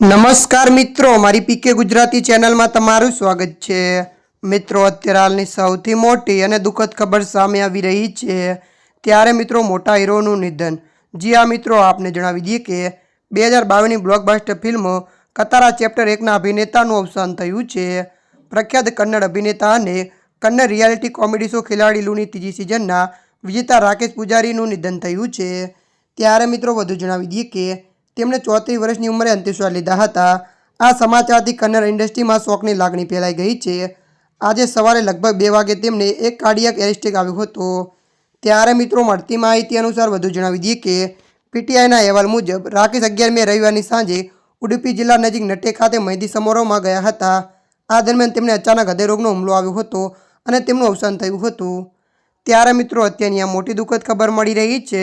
નમસ્કાર મિત્રો મારી પીકે ગુજરાતી ચેનલમાં તમારું સ્વાગત છે. મિત્રો, અત્યારે હાલની સૌથી મોટી અને દુઃખદ ખબર સામે આવી રહી છે. ત્યારે મિત્રો, મોટા હીરોનું નિધન. જી આ મિત્રો, આપને જણાવી દઈએ કે બે હજાર બાવીસની બ્લોકબસ્ટર ફિલ્મ કતારા ચેપ્ટર એકના અભિનેતાનું અવસાન થયું છે. પ્રખ્યાત કન્નડ અભિનેતા અને કન્નડ રિયાલિટી કોમેડી શો ખેલાડીલુની ત્રીજી સિઝનના વિજેતા રાકેશ પૂજારીનું નિધન થયું છે. ત્યારે મિત્રો, વધુ જણાવી દઈએ કે તેમણે ચોત્રીસ વર્ષની ઉંમરે અંતિશ્વાસ લીધા હતા. આ સમાચારથી કન્નડ ઇન્ડસ્ટ્રીમાં શોકની લાગણી ફેલાઈ ગઈ છે. આજે સવારે લગભગ બે વાગે તેમને એક કાર્ડિયક એરેસ્ટેક આવ્યો હતો. ત્યારે મિત્રો મળતી માહિતી અનુસાર વધુ જણાવી દઈએ કે પીટીઆઈના અહેવાલ મુજબ, રાકેશ અગિયારમી રવિવારની સાંજે ઉડુપી જિલ્લા નજીક નટે ખાતે મહેંદી સમારોહમાં ગયા હતા. આ દરમિયાન તેમને અચાનક હૃદયરોગનો હુમલો આવ્યો હતો અને તેમનું અવસાન થયું હતું. ત્યારે મિત્રો અત્યારની આ મોટી દુઃખદ ખબર મળી રહી છે.